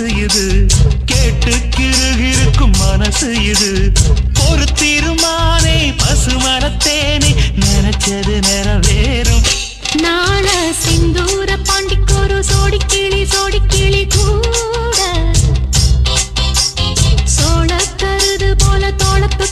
மனசு இது. கேட்டு கிருகிருக்கும் மனசு இது. ஒரு திருமானே பசுமரத்தேனே நினைச்சது நிறவேறும். நாள சிந்தூர பாண்டிக்கோரு சோடி கிளி சோடி கிளி கூட. சோழ கருது போல தோளத்து